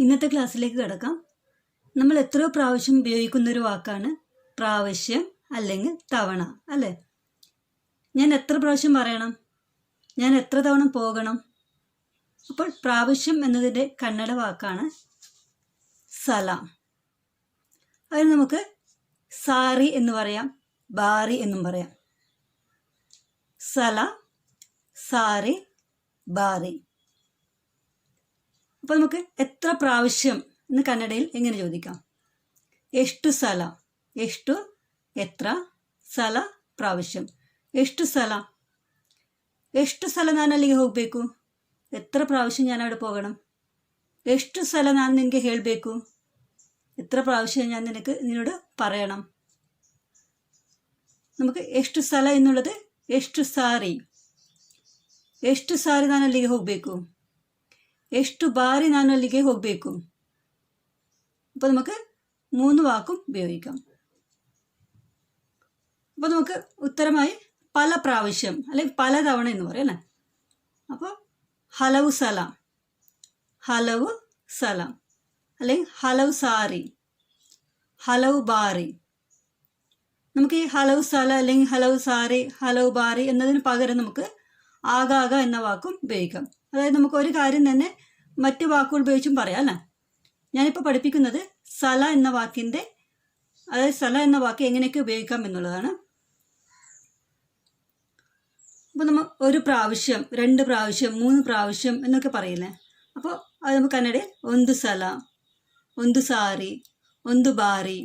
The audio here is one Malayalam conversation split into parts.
ഇന്നത്തെ ക്ലാസ്സിലേക്ക് കിടക്കാം. നമ്മൾ എത്രയോ പ്രാവശ്യം ഉപയോഗിക്കുന്ന ഒരു വാക്കാണ് പ്രാവശ്യം അല്ലെങ്കിൽ തവണ അല്ലേ? ഞാൻ എത്ര പ്രാവശ്യം പറയണം? ഞാൻ എത്ര തവണ പോകണം? അപ്പോൾ പ്രാവശ്യം എന്നതിന്റെ കന്നഡ വാക്കാണ് സലാം. അതിന് നമുക്ക് സാറി എന്ന് പറയാം ബാറി എന്നും പറയാം. സല സാറി ബാറി. അപ്പോൾ നമുക്ക് എത്ര പ്രാവശ്യം എന്ന് കന്നഡയിൽ എങ്ങനെ ചോദിക്കാം? എഷ്ടു സല എഷ്ടു എത്ര സല പ്രാവശ്യം? എഷ്ടു സല. എഷ്ടു സല ഞാൻ അല്ലെങ്കിൽ ಹೋಗಬೇಕು എത്ര പ്രാവശ്യം ഞാൻ അവിടെ പോകണം? എഷ്ടു സല ഞാൻ നിനക്ക് ಹೇಳಬೇಕು എത്ര പ്രാവശ്യം ഞാൻ നിനക്ക് നിന്നോട് പറയണം? നമുക്ക് എഷ്ടു സല എന്നുള്ളത് എഷ്ടു സാറി എഷ്ടു സാറി ഞാൻ അല്ലെങ്കിൽ ಹೋಗಬೇಕು ಎಷ್ಟು ಬಾರಿ ನಾನು ಅಲ್ಲಿಗೆ ಹೋಗಬೇಕು അപ്പോൾ നമുക്ക് മൂന്ന് വാക്കും ഉപയോഗിക്കാം അപ്പോൾ നമുക്ക് ഉത്തരമായി പല പ്രാവശ്യം അല്ലെങ്കിൽ പല തവണ എന്ന് പറയും അല്ലേ അപ്പോൾ ഹലവ് സല ഹലവ് സല അല്ലെങ്കിൽ ഹലവ് സാരി ഹലവ് ബാറി നമുക്ക് ഈ ഹലവ് സല അല്ലെങ്കിൽ ഹലവ് സാരി ഹലവ് ബാറി എന്നതിന് പകരം നമുക്ക് ആകാക എന്ന വാക്കും ഉപയോഗിക്കാം അതായത് നമുക്ക് ഒരു കാര്യം തന്നെ മറ്റു വാക്കുകൾ ഉപയോഗിച്ചും പറയാം അല്ലേ ഞാനിപ്പോൾ പഠിപ്പിക്കുന്നത് സല എന്ന വാക്കിൻ്റെ അതായത് സല എന്ന വാക്ക് എങ്ങനെയൊക്കെ ഉപയോഗിക്കാം എന്നുള്ളതാണ് അപ്പോൾ നമ്മൾ ഒരു പ്രാവശ്യം രണ്ട് പ്രാവശ്യം മൂന്ന് പ്രാവശ്യം എന്നൊക്കെ പറയില്ലേ അപ്പോൾ അത് നമുക്ക് കന്നഡയിൽ ಒಂದು ಸಲ ಒಂದು ಸಾರಿ ಒಂದು ಬಾರಿ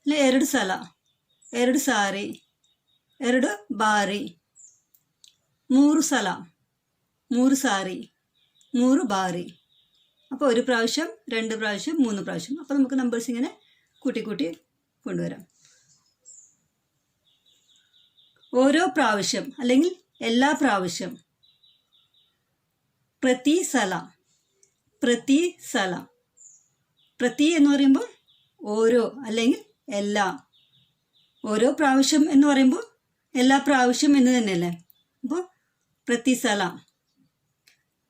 ಅಲ್ಲ ಎರಡು ಸಲ ಎರಡು ಸಾರಿ ಎರಡು ಬಾರಿ ಮೂರು ಸಲ മൂറ് സാറി മൂറ് ബാറി. അപ്പോൾ ഒരു പ്രാവശ്യം രണ്ട് പ്രാവശ്യം മൂന്ന് പ്രാവശ്യം. അപ്പോൾ നമുക്ക് നമ്പേഴ്സ് ഇങ്ങനെ കൂട്ടി കൂട്ടി കൊണ്ടുവരാം. ഓരോ പ്രാവശ്യം അല്ലെങ്കിൽ എല്ലാ പ്രാവശ്യം പ്രതി സല പ്രതി സല. പ്രതി എന്ന് പറയുമ്പോൾ ഓരോ അല്ലെങ്കിൽ എല്ലാ. ഓരോ പ്രാവശ്യം എന്ന് പറയുമ്പോൾ എല്ലാ പ്രാവശ്യം എന്ന് തന്നെയല്ലേ? അപ്പോൾ പ്രതി സല.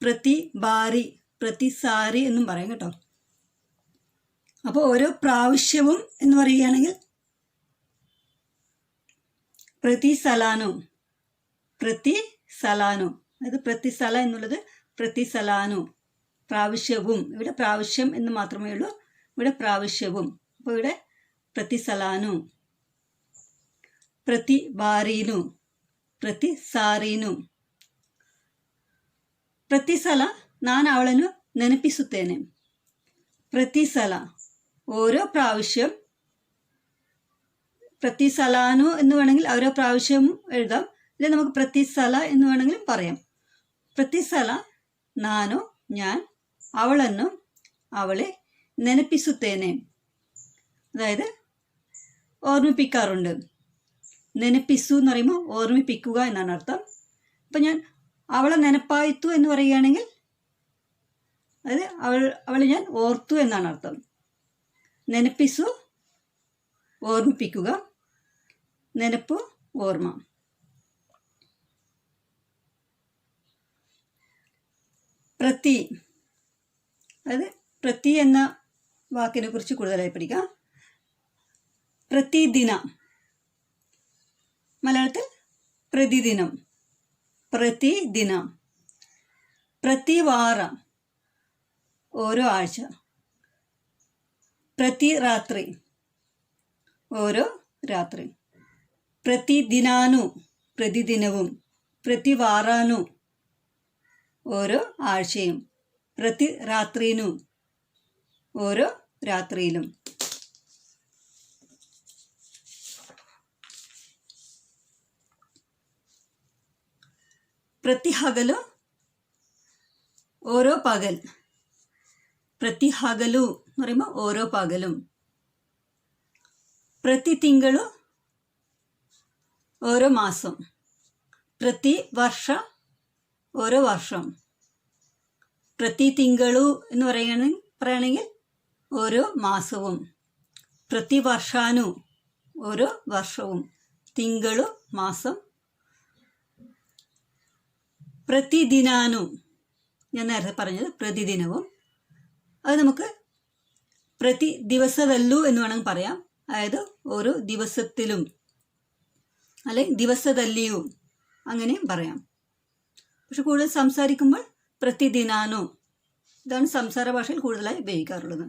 പ്രതി ബാരി പ്രതിസാരി എന്നും പറയും കേട്ടോ. അപ്പോൾ ഓരോ പ്രാവശ്യവും എന്ന് പറയുകയാണെങ്കിൽ പ്രതിസലാനു പ്രതിസലാനു അതായത് പ്രതിസല എന്നുള്ളത് പ്രതിസലാനു പ്രാവശ്യവും ഇവിടെ പ്രാവശ്യം എന്ന് മാത്രമേ ഉള്ളൂ ഇവിടെ പ്രാവശ്യവും. അപ്പോൾ ഇവിടെ പ്രതിസലാനു പ്രതി സാറീനു ಪ್ರತಿ ಸಾರೀನು ಪ್ರತಿ ಸಲ ನಾನು ಅವಳನ್ನು ನೆನಪಿಸುತ್ತೇನೆ ಪ್ರತಿ ಸಲ ഓരോ പ്രാവശ്യം പ്രതി സലാനു എന്ന് വേണമെങ്കിൽ ഓരോ പ്രാവശ്യവും എഴുതാം ഇല്ല നമുക്ക് പ്രതി സല എന്ന് വേണമെങ്കിലും പറയാം പ്രതി സല നാനോ ഞാൻ അവളെന്നും അവളെ നെനപ്പിസുത്തേനെ അതായത് ഓർമ്മിപ്പിക്കാറുണ്ട് നെനപ്പിസു എന്ന് പറയുമ്പോൾ ഓർമ്മിപ്പിക്കുക എന്നാണ് അർത്ഥം അപ്പം ഞാൻ അവളെ നെനപ്പായിത്തു എന്ന് പറയുകയാണെങ്കിൽ അതായത് അവൾ അവളെ ഞാൻ ഓർത്തു എന്നാണ് അർത്ഥം. നെനപ്പിസു ഓർമ്മിപ്പിക്കുക. നെനപ്പ് ഓർമ്മ. പ്രതി. അതായത് പ്രതി എന്ന വാക്കിനെ കുറിച്ച് കൂടുതലായി പഠിക്കാം. പ്രതിദിന. മലയാളത്തിൽ പ്രതിദിനം. പ്രതിദിനം പ്രതിവാരം ഓരോ ആഴ്ച പ്രതിരാത്രി ഓരോ രാത്രി. പ്രതിദിനാനു പ്രതിദിനവും പ്രതിവാറാനു ഓരോ ആഴ്ചയും പ്രതി രാത്രിനു ഓരോ രാത്രിയിലും. ಪ್ರತಿ ಹಗಲು ഓരോ പകൽ ಪ್ರತಿ ಹಗಲು എന്ന് പറയുമ്പോൾ ഓരോ പകലും ಪ್ರತಿ ತಿಂಗಳು ഓരോ മാസം ಪ್ರತಿ വർഷ ഓരോ വർഷം ಪ್ರತಿ തിങ്കളു എന്ന് പറയുകയാണെങ്കിൽ പറയുകയാണെങ്കിൽ ഓരോ മാസവും ಪ್ರತಿ വർഷാനു ഓരോ വർഷവും തിങ്കളു മാസം പ്രതിദിനാനു ഞാൻ നേരത്തെ പറഞ്ഞത് പ്രതിദിനവും അത് നമുക്ക് പ്രതി ദിവസതല്ലു എന്ന് വേണമെങ്കിൽ പറയാം അതായത് ഓരോ ദിവസത്തിലും അല്ലെങ്കിൽ ദിവസതല്ലിയും അങ്ങനെയും പറയാം പക്ഷെ കൂടുതൽ സംസാരിക്കുമ്പോൾ പ്രതിദിനാനോ ഇതാണ് സംസാര ഭാഷയിൽ കൂടുതലായി ഉപയോഗിക്കാറുള്ളത്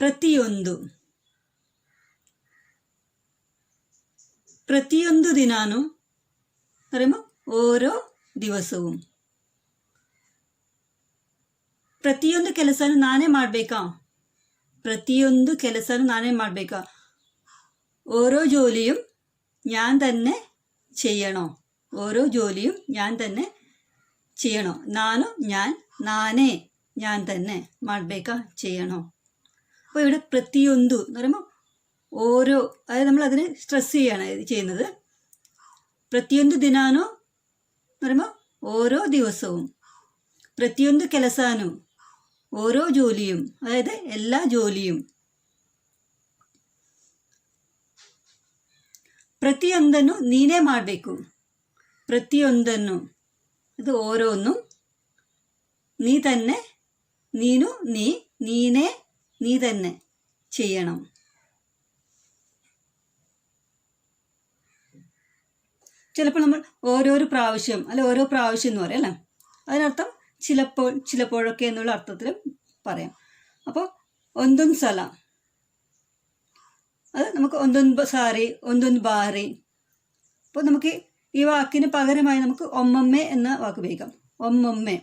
ಪ್ರತಿಯೊಂದು ಪ್ರತಿಯೊಂದು ದಿನಾನು പറയുമ്പോൾ ഓരോ ദിവസവും ಪ್ರತಿಯೊಂದು ಕೆಲಸನೂ ನಾನೇ ಮಾಡಬೇಕಾ ಪ್ರತಿಯೊಂದು ಕೆಲಸನೂ ನಾನೇ ಮಾಡಬೇಕಾ ഓരോ ജോലിയും ഞാൻ തന്നെ ചെയ്യണോ ഓരോ ജോലിയും ഞാൻ തന്നെ ചെയ്യണോ നാനു ഞാൻ നാനേ ഞാൻ തന്നെ ಮಾಡಬೇಕಾ ചെയ്യണോ അപ്പോൾ ഇവിടെ പ്രതിയൊന്തു എന്ന് പറയുമ്പോൾ ഓരോ അതായത് നമ്മൾ അതിനെ സ്ട്രെസ് ചെയ്യാണ് ഇത് ചെയ്യുന്നത് ಪ್ರತಿಯೊಂದು ದಿನಾನು എന്ന് പറയുമ്പോൾ ഓരോ ദിവസവും ಪ್ರತಿಯೊಂದು ಕೆಲಸನು ഓരോ ജോലിയും അതായത് എല്ലാ ജോലിയും ಪ್ರತಿಯೊಂದನ್ನು ನೀನೇ ಮಾಡಬೇಕು ಪ್ರತಿಯೊಂದನ್ನು ഇത് ഓരോന്നും നീ തന്നെ നീനു നീ നീനെ നീ തന്നെ ചെയ്യണം ചിലപ്പോൾ നമ്മൾ ഓരോരോ പ്രാവശ്യം അല്ലെ ഓരോ പ്രാവശ്യം എന്ന് പറയാം അല്ലേ? അതിനർത്ഥം ചിലപ്പോൾ ചിലപ്പോഴൊക്കെ എന്നുള്ള അർത്ഥത്തിലും പറയാം. അപ്പോൾ ഒന്തുൻ സല? അത് നമുക്ക് ഒന്തുൻ സാറി ഒന്തുൻ ബാറി അപ്പോൾ നമുക്ക് ഈ വാക്കിന് പകരമായി നമുക്ക് ഒമ്മമ്മേ എന്ന വാക്ക് ഉപയോഗിക്കാം. ഒമ്മമ്മേ.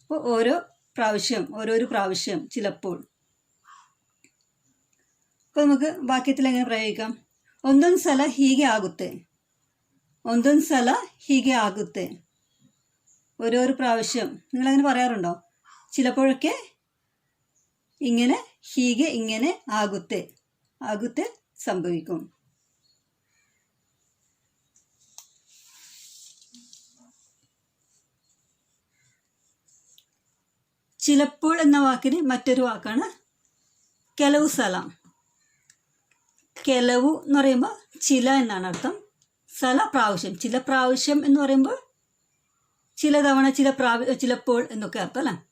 അപ്പോൾ ഓരോ പ്രാവശ്യം ഓരോരു പ്രാവശ്യം ചിലപ്പോൾ. അപ്പോൾ നമുക്ക് വാക്യത്തിൽ എങ്ങനെ പ്രയോഗിക്കാം? ഒന്നൊന്ന് സല ഹീകെ ആകുത്തേ. ಒಂದೊಂದು ಸಲ ಹೀಗೆ ആകത്തെ. ഓരോരു പ്രാവശ്യം. നിങ്ങളങ്ങനെ പറയാറുണ്ടോ? ചിലപ്പോഴൊക്കെ ഇങ്ങനെ ഹീಗೆ ഇങ്ങനെ ആകത്തെ. ആകത്തെ സംഭവിക്കും. ചിലപ്പോൾ എന്ന വാക്കിന് മറ്റൊരു വാക്കാണ് കെലവു സലാം. കെലവു എന്ന് പറയുമ്പോൾ ചില എന്നാണ് അർത്ഥം. ചില പ്രാവശ്യം ചില പ്രാവശ്യം എന്ന് പറയുമ്പോൾ ചില തവണ ചില പ്രാവ ചിലപ്പോൾ എന്നൊക്കെ അർത്ഥം അല്ല?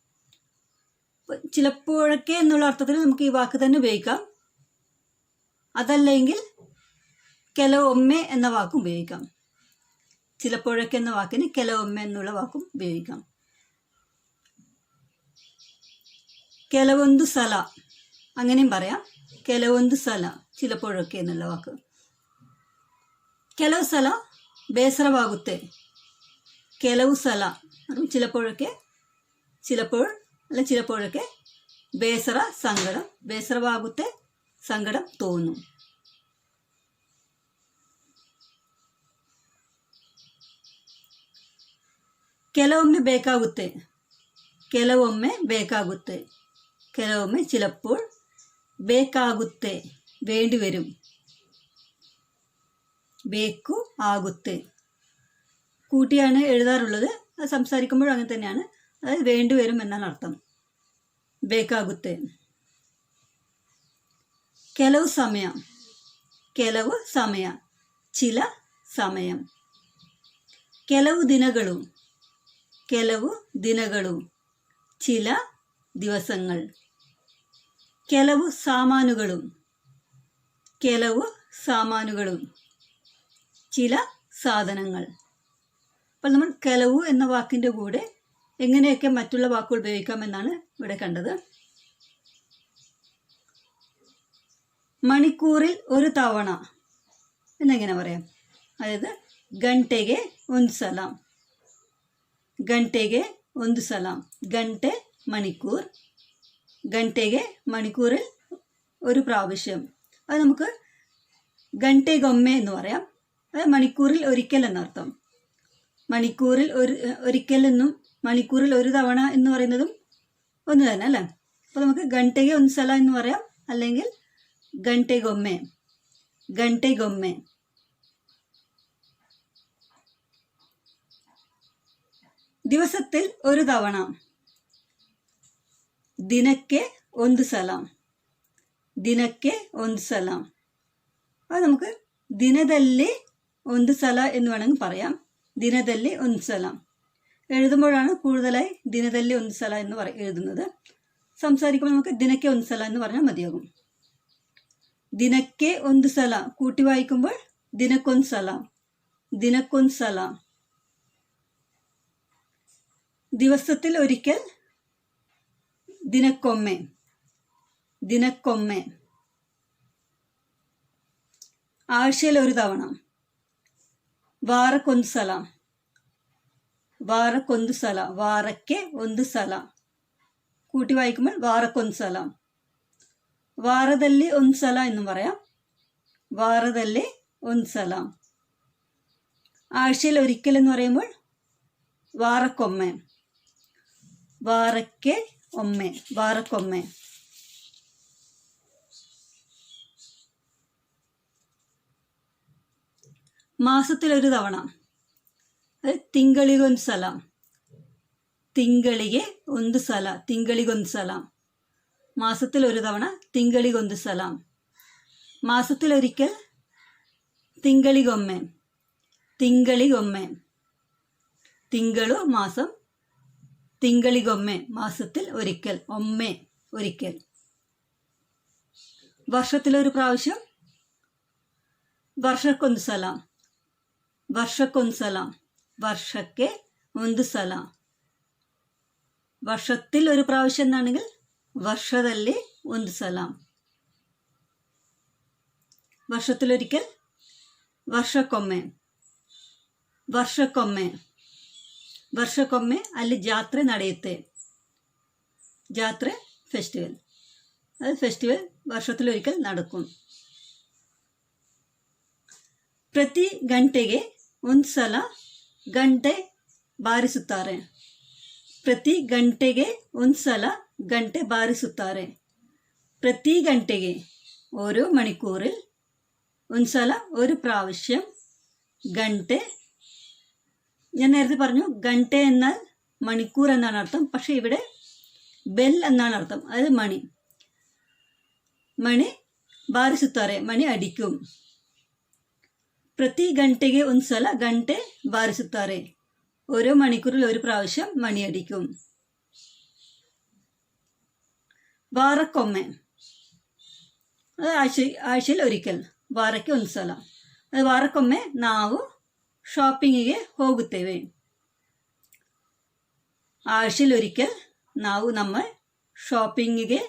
ചിലപ്പോഴൊക്കെ എന്നുള്ള അർത്ഥത്തിൽ നമുക്ക് ഈ വാക്ക് തന്നെ ഉപയോഗിക്കാം. അതല്ലെങ്കിൽ കെലവൊമ്മെ എന്ന വാക്കും ഉപയോഗിക്കാം. ചിലപ്പോഴൊക്കെ എന്ന വാക്കിന് കെലവൊമ്മ എന്നുള്ള വാക്കും ഉപയോഗിക്കാം. കെലവൊന്ത് സല അങ്ങനെയും പറയാം. കെലവൊന്ത് സല ചിലപ്പോഴൊക്കെ എന്നുള്ള വാക്ക്. ಕೆಲವು ಸಲ ಬೇಸರವಾಗುತ್ತೆ ಕೆಲವು ಸಲ ചിലപ്പോഴൊക്കെ ചിലപ്പോൾ അല്ല ചിലപ്പോഴൊക്കെ ಬೇಸರ സങ്കടം ಬೇಸರವಾಗುತ್ತೆ സങ്കടം തോന്നും ಕೆಲವೊಮ್ಮೆ ಬೇಕಾಗುತ್ತೆ ಕೆಲವೊಮ್ಮೆ ಬೇಕಾಗುತ್ತೆ ಕೆಲವೊಮ್ಮೆ ചിലപ്പോൾ ಬೇಕಾಗುತ್ತೆ വേണ്ടി വരും ബേക്കു ആകുത്തെ കൂട്ടിയാണ് എഴുതാറുള്ളത് അത് സംസാരിക്കുമ്പോഴും അങ്ങനെ തന്നെയാണ് അതായത് വേണ്ടി വരും എന്നാണ് അർത്ഥം ಬೇಕಾಗುತ್ತೆ ಕೆಲವು ಸಮಯ ಕೆಲವು ಸಮಯ ചില സമയം ಕೆಲವು ದಿನಗಳು ಕೆಲವು ದಿನಗಳು ചില ദിവസങ്ങൾ ಕೆಲವು സാമാനുകളും ಕೆಲವು സാമാനുകളും ചില സാധനങ്ങൾ. അപ്പോൾ നമ്മൾ കലവു എന്ന വാക്കിന്റെ കൂടെ എങ്ങനെയൊക്കെ മറ്റുള്ള വാക്കുകൾ ഉപയോഗിക്കാമെന്നാണ് ഇവിടെ കണ്ടത്. മണിക്കൂറിൽ ഒരു തവണ എന്നെങ്ങനെ പറയാം? അതായത് ഗണ്ടേഗെ ഒന്ന് സലാം. ഗണ്ടേഗെ ഒന്ന് സലാം. ഗണ്ടെ മണിക്കൂർ. ഗണ്ടേഗെ മണിക്കൂറിൽ ഒരു പ്രാവശ്യം. അത് നമുക്ക് ഗണ്ടേഗൊമ്മ എന്ന് പറയാം. അത് മണിക്കൂറിൽ ഒരിക്കൽ എന്നർത്ഥം മണിക്കൂറിൽ ഒരു ഒരിക്കൽ എന്നും മണിക്കൂറിൽ ഒരു തവണ എന്ന് പറയുന്നതും ഒന്ന് തന്നെ അല്ലേ? അപ്പോൾ നമുക്ക് ഗണ്ടേഗെ ഒൻസല എന്ന് പറയാം. അല്ലെങ്കിൽ ഗണ്ടേ ഗൊമ്മെ ഗണ്ടേ ഗൊമ്മെ ദിവസത്തിൽ ഒരു തവണ. ദിനಕ್ಕೆ ಒಂದು ಸಲ ದಿನಕ್ಕೆ ಒಂದು ಸಲ അത് നമുക്ക് ദിനതല്ലേ ഒന്ന് സല എന്ന് വേണമെങ്കിൽ പറയാം. ദിനതല്ലി ഒന്ന് സല. എഴുതുമ്പോഴാണ് കൂടുതലായി ദിനതല്ലി ഒന്ന് സല എന്ന് പറ എഴുതുന്നത്. സംസാരിക്കുമ്പോൾ നമുക്ക് ദിനക്കെ ഒന്ന് സല എന്ന് പറഞ്ഞാൽ മതിയാകും. ദിനക്കെ ഒന്ന് സല. കൂട്ടി വായിക്കുമ്പോൾ ദിനക്കൊന്ന് സല. ദിനക്കൊന്ന് സല. ദിവസത്തിൽ ഒരിക്കൽ ദിനക്കൊമ്മ. ദിനക്കൊമ്മ. ആഴ്ചയിൽ ഒരു തവണ. ವಾರಕ್ಕೊಂದು ಸಲ ವಾರಕ್ಕೊಂದು ಸಲ ವಾರಕ್ಕೆ ಒಂದು ಸಲ കൂട്ടി വായിക്കുമ്പോൾ വാറക്കൊന്ന് സല വാറതല്ലി ഒന്ന് സല എന്ന് പറയാം. വാറതല്ലി ഒന്ന് സല ആഴ്ചയിൽ ഒരിക്കൽ എന്ന് പറയുമ്പോൾ വാറക്കൊമ്മ വാറയ്ക്ക് ഒമ്മ വാറക്കൊമ്മ മാസത്തിലൊരു തവണ. ತಿಂಗಳಿಗೊಂದು ಸಲ ತಿಂಗಳಿಗೆ ಒಂದು ಸಲ ತಿಂಗಳಿಗೊಂದು ಸಲ മാസത്തിൽ ഒരു തവണ തിങ്കളികൊന്ത് സലാം. മാസത്തിലൊരിക്കൽ തിങ്കളികൊമ്മ. തിങ്കളികൊമ്മ. തിങ്കളു മാസം തിങ്കളികൊമ്മ. മാസത്തിൽ ഒരിക്കൽ ഒമ്മ ഒരിക്കൽ. വർഷത്തിലൊരു പ്രാവശ്യം വർഷക്കൊന്ന് സലാം. വർഷക്കൊന്നുസല വർഷക്കെ ഒന്ന് സല. വർഷത്തിൽ ഒരു പ്രാവശ്യം എന്നാണെങ്കിൽ വർഷതല്ലി ഒന്ന് സല. വർഷത്തിലൊരിക്കൽ വർഷക്കൊമ്മേ. വർഷക്കൊമ്മേ. വർഷക്കൊമ്മേ അല്ലെ ജാത്ര നടയത്തെ. ജാത്ര ഫെസ്റ്റിവൽ. അത് ഫെസ്റ്റിവൽ വർഷത്തിലൊരിക്കൽ നടക്കും. പ്രതി ಗಂಟೆಗೆ ಒಂದು ಸಲ ಗಂಟೆ ಬಾರಿಸುತ್ತಾರೆ ಪ್ರತಿ ಗಂಟೆಗೆ ಒಂದು ಸಲ ಗಂಟೆ ಬಾರಿಸುತ್ತಾರೆ ಪ್ರತಿ ಗಂಟೆಗೆ ഓരോ മണിക്കൂറിൽ ಒಂದು ಸಲ ഒരു പ്രാവശ്യം ഗണ്ടെ ഞാൻ നേരത്തെ പറഞ്ഞു ഗണ്ടെ എന്നാൽ മണിക്കൂർ എന്നാണ് അർത്ഥം പക്ഷെ ഇവിടെ ബെൽ എന്നാണ് അർത്ഥം അതായത് മണി മണി ബാരിസുത്താറെ മണി അടിക്കും ಪ್ರತಿ ಗಂಟೆಗೆ ಒಂದು ಸಲ ಗಂಟೆ ಬಾರಿಸುತ್ತಾರೆ. ഓരോ മണിക്കൂറിൽ ഒരു പ്രാവശ്യം മണിയടിക്കും. വാറക്കൊമ്മ അത് ആഴ്ച ആഴ്ചയിൽ ഒരിക്കൽ വാറയ്ക്ക് ಒಂದು ಸಲ ಅದು ವಾರಕ್ಕೊಮ್ಮೆ ನಾವು ಶಾಪಿಂಗಿಗೆ ಹೋಗುತ್ತೇವೆ ആഴ്ചയിലൊരിക്കൽ ನಾವು നമ്മൾ ഷോപ്പിംഗിಗೆ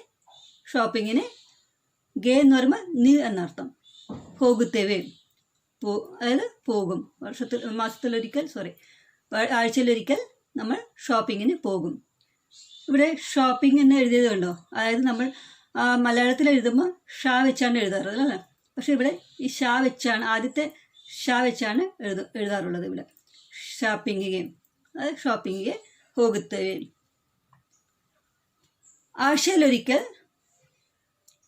ഷോപ്പിങ്ങിന് ഗേ എന്ന് പറയുമ്പോൾ നീ എന്നർത്ഥം. ಹೋಗುತ್ತೇವೆ പോ അതായത് പോകും. വർഷത്തിൽ മാസത്തിലൊരിക്കൽ സോറി ആഴ്ചയിലൊരിക്കൽ നമ്മൾ ഷോപ്പിങ്ങിന് പോകും. ഇവിടെ ഷോപ്പിംഗ് എന്ന് എഴുതിയത് കണ്ടോ? അതായത് നമ്മൾ മലയാളത്തിൽ എഴുതുമ്പോൾ ഷാ വെച്ചാണ് എഴുതാറുള്ളത് അല്ലേ? പക്ഷെ ഇവിടെ ഈ ഷാ വെച്ചാണ് ആദ്യത്തെ ഷാ വെച്ചാണ് എഴുതു എഴുതാറുള്ളത് ഇവിടെ. ഷോപ്പിംഗ് ഷാപ്പിംഗിയെ അത് ഷോപ്പിംഗിയെ പോകുത്തുകയും ആഴ്ചയിലൊരിക്കൽ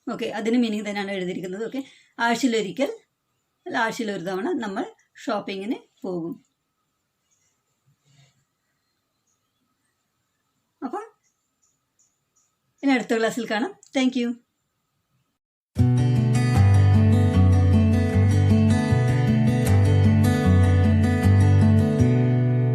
ഓക്കെ അതിന് മീനിങ് തന്നെയാണ് എഴുതിയിരിക്കുന്നത് ഓക്കെ ആഴ്ചയിലൊരിക്കൽ ആഴ്ചയിൽ ഒരു തവണ നമ്മൾ ഷോപ്പിങ്ങിന് പോകും. അപ്പം ഇനി അടുത്ത ക്ലാസ്സിൽ കാണാം. താങ്ക്